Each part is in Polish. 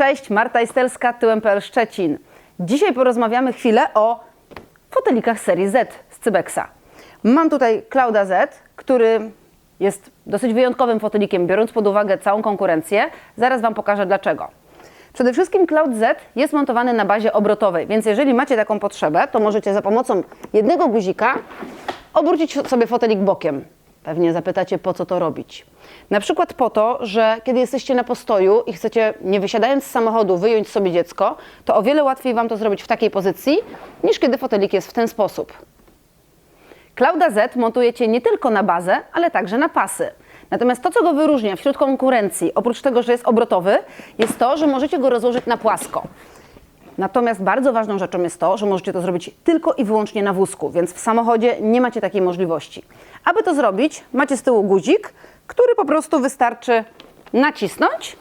Cześć, Marta Istelska, tyłem.pl Szczecin. Dzisiaj porozmawiamy chwilę o fotelikach serii Z z Cybexa. Mam tutaj Clouda Z, który jest dosyć wyjątkowym fotelikiem, biorąc pod uwagę całą konkurencję. Zaraz Wam pokażę dlaczego. Przede wszystkim Cloud Z jest montowany na bazie obrotowej, więc jeżeli macie taką potrzebę, to możecie za pomocą jednego guzika obrócić sobie fotelik bokiem. Pewnie zapytacie, po co to robić. Na przykład po to, że kiedy jesteście na postoju i chcecie, nie wysiadając z samochodu, wyjąć sobie dziecko, to o wiele łatwiej Wam to zrobić w takiej pozycji, niż kiedy fotelik jest w ten sposób. Clouda Z montujecie nie tylko na bazę, ale także na pasy. Natomiast to, co go wyróżnia wśród konkurencji, oprócz tego, że jest obrotowy, jest to, że możecie go rozłożyć na płasko. Natomiast bardzo ważną rzeczą jest to, że możecie to zrobić tylko i wyłącznie na wózku, więc w samochodzie nie macie takiej możliwości. Aby to zrobić, macie z tyłu guzik, który po prostu wystarczy nacisnąć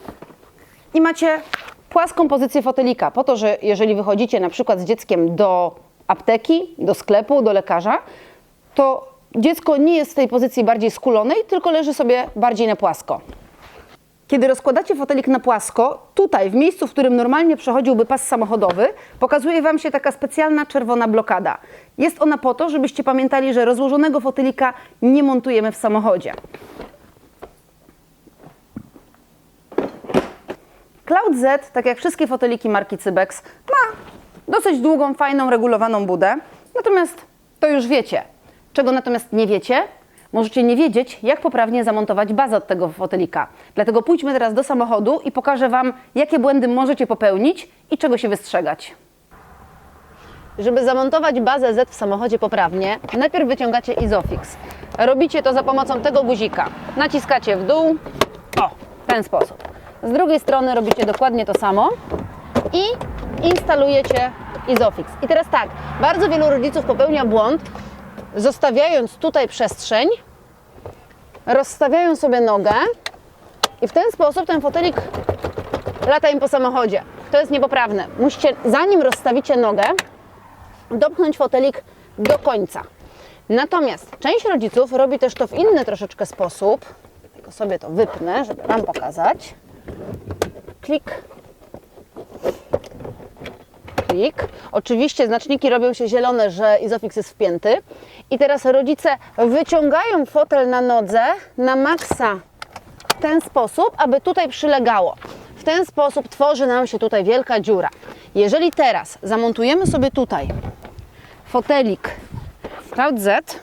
i macie płaską pozycję fotelika, po to, że jeżeli wychodzicie na przykład z dzieckiem do apteki, do sklepu, do lekarza, to dziecko nie jest w tej pozycji bardziej skulonej, tylko leży sobie bardziej na płasko. Kiedy rozkładacie fotelik na płasko, tutaj w miejscu, w którym normalnie przechodziłby pas samochodowy, pokazuje Wam się taka specjalna czerwona blokada. Jest ona po to, żebyście pamiętali, że rozłożonego fotelika nie montujemy w samochodzie. Cloud Z, tak jak wszystkie foteliki marki Cybex, ma dosyć długą, fajną, regulowaną budę. Natomiast to już wiecie. Czego natomiast nie wiecie? Możecie nie wiedzieć, jak poprawnie zamontować bazę od tego fotelika. Dlatego pójdźmy teraz do samochodu i pokażę Wam, jakie błędy możecie popełnić i czego się wystrzegać. Żeby zamontować bazę Z w samochodzie poprawnie, najpierw wyciągacie Isofix. Robicie to za pomocą tego guzika. Naciskacie w dół, o, w ten sposób. Z drugiej strony robicie dokładnie to samo i instalujecie Isofix. I teraz tak, bardzo wielu rodziców popełnia błąd, zostawiając tutaj przestrzeń, rozstawiają sobie nogę i w ten sposób ten fotelik lata im po samochodzie. To jest niepoprawne. Musicie, zanim rozstawicie nogę, dopchnąć fotelik do końca. Natomiast część rodziców robi też to w inny troszeczkę sposób. Tylko sobie to wypnę, żeby Wam pokazać. Klik. Klik. Oczywiście znaczniki robią się zielone, że Isofix jest wpięty. I teraz rodzice wyciągają fotel na nodze na maksa w ten sposób, aby tutaj przylegało. W ten sposób tworzy nam się tutaj wielka dziura. Jeżeli teraz zamontujemy sobie tutaj fotelik Cloud Z,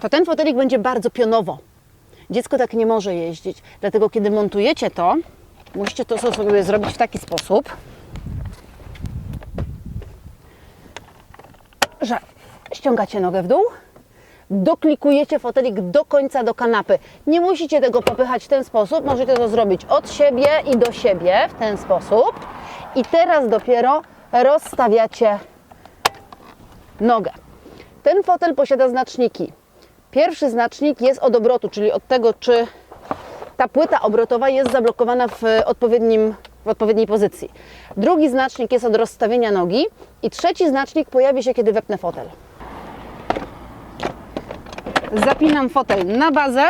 to ten fotelik będzie bardzo pionowo. Dziecko tak nie może jeździć. Dlatego kiedy montujecie to, musicie to sobie zrobić w taki sposób, że ściągacie nogę w dół, doklikujecie fotelik do końca do kanapy. Nie musicie tego popychać w ten sposób, możecie to zrobić od siebie i do siebie w ten sposób. I teraz dopiero rozstawiacie nogę. Ten fotel posiada znaczniki. Pierwszy znacznik jest od obrotu, czyli od tego, czy ta płyta obrotowa jest zablokowana w, odpowiednim, w odpowiedniej pozycji. Drugi znacznik jest od rozstawienia nogi i trzeci znacznik pojawi się, kiedy wepnę fotel. Zapinam fotel na bazę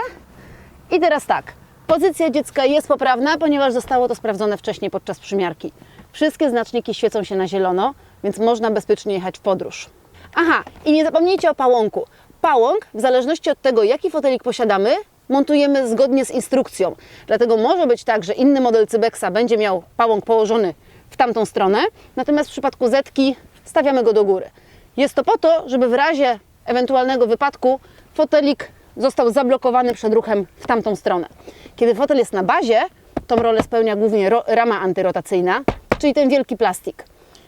i teraz tak. Pozycja dziecka jest poprawna, ponieważ zostało to sprawdzone wcześniej podczas przymiarki. Wszystkie znaczniki świecą się na zielono, więc można bezpiecznie jechać w podróż. Aha, i nie zapomnijcie o pałąku. Pałąk, w zależności od tego, jaki fotelik posiadamy, montujemy zgodnie z instrukcją. Dlatego może być tak, że inny model Cybexa będzie miał pałąk położony w tamtą stronę, natomiast w przypadku Zetki stawiamy go do góry. Jest to po to, żeby w razie ewentualnego wypadku fotelik został zablokowany przed ruchem w tamtą stronę. Kiedy fotel jest na bazie, tą rolę spełnia głównie rama antyrotacyjna, czyli ten wielki plastik.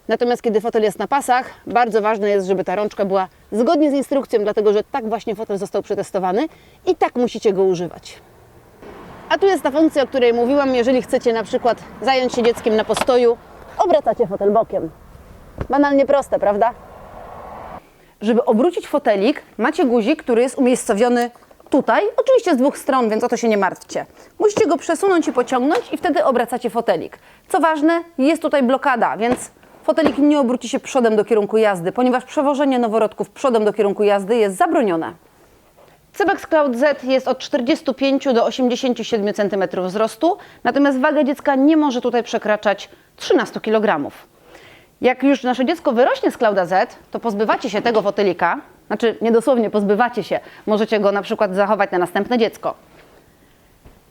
Natomiast kiedy fotel jest na pasach, bardzo ważne jest, żeby ta rączka była zgodnie z instrukcją, dlatego że tak właśnie fotel został przetestowany i tak musicie go używać. A tu jest ta funkcja, o której mówiłam, jeżeli chcecie na przykład zająć się dzieckiem na postoju, obracacie fotel bokiem. Banalnie proste, prawda? Żeby obrócić fotelik, macie guzik, który jest umiejscowiony tutaj, oczywiście z dwóch stron, więc o to się nie martwcie. Musicie go przesunąć i pociągnąć i wtedy obracacie fotelik. Co ważne, jest tutaj blokada, więc fotelik nie obróci się przodem do kierunku jazdy, ponieważ przewożenie noworodków przodem do kierunku jazdy jest zabronione. Cybex Cloud Z jest od 45 do 87 cm wzrostu, natomiast waga dziecka nie może tutaj przekraczać 13 kg. Jak już nasze dziecko wyrośnie z Clouda Z, to pozbywacie się tego fotylika, znaczy nie dosłownie pozbywacie się, możecie go na przykład zachować na następne dziecko.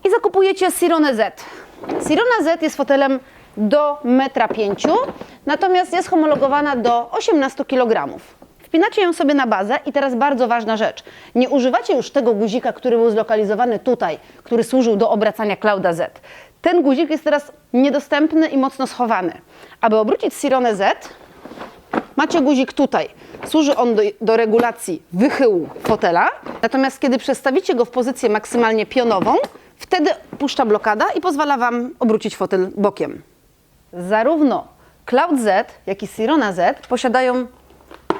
I zakupujecie Sironę Z. Sirona Z jest fotelem do 1,5 m, natomiast jest homologowana do 18 kg. Wpinacie ją sobie na bazę i teraz bardzo ważna rzecz. Nie używacie już tego guzika, który był zlokalizowany tutaj, który służył do obracania Clouda Z. Ten guzik jest teraz niedostępny i mocno schowany. Aby obrócić Sironę Z, Macie guzik tutaj. Służy on do, do regulacji wychyłu fotela, natomiast kiedy przestawicie go w pozycję maksymalnie pionową, wtedy puszcza blokada i pozwala Wam obrócić fotel bokiem. Zarówno Cloud Z, jak i Sirona Z posiadają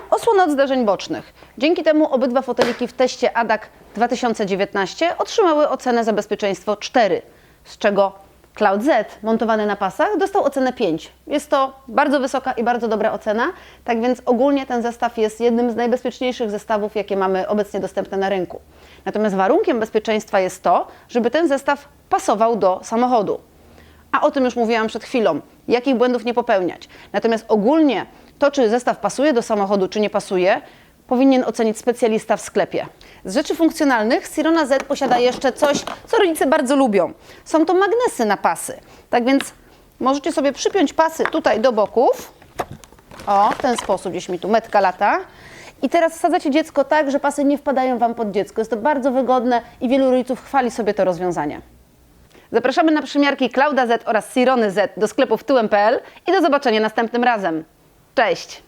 osłonę od zdarzeń bocznych. Dzięki temu obydwa foteliki w teście ADAC 2019 otrzymały ocenę za bezpieczeństwo 4, z czego Cloud Z montowany na pasach dostał ocenę 5. Jest to bardzo wysoka i bardzo dobra ocena, tak więc ogólnie ten zestaw jest jednym z najbezpieczniejszych zestawów, jakie mamy obecnie dostępne na rynku. Natomiast warunkiem bezpieczeństwa jest to, żeby ten zestaw pasował do samochodu. A o tym już mówiłam przed chwilą, jakich błędów nie popełniać. Natomiast ogólnie to, czy zestaw pasuje do samochodu, czy nie pasuje, powinien ocenić specjalista w sklepie. Z rzeczy funkcjonalnych Sirona Z posiada jeszcze coś, co rodzice bardzo lubią. Są to magnesy na pasy. Tak więc możecie sobie przypiąć pasy tutaj do boków. O, w ten sposób, gdzieś mi tu metka lata. I teraz wsadzacie dziecko tak, że pasy nie wpadają Wam pod dziecko. Jest to bardzo wygodne i wielu rodziców chwali sobie to rozwiązanie. Zapraszamy na przymiarki Klauda Z oraz Sirony Z do sklepów tyłem.pl i do zobaczenia następnym razem. Cześć!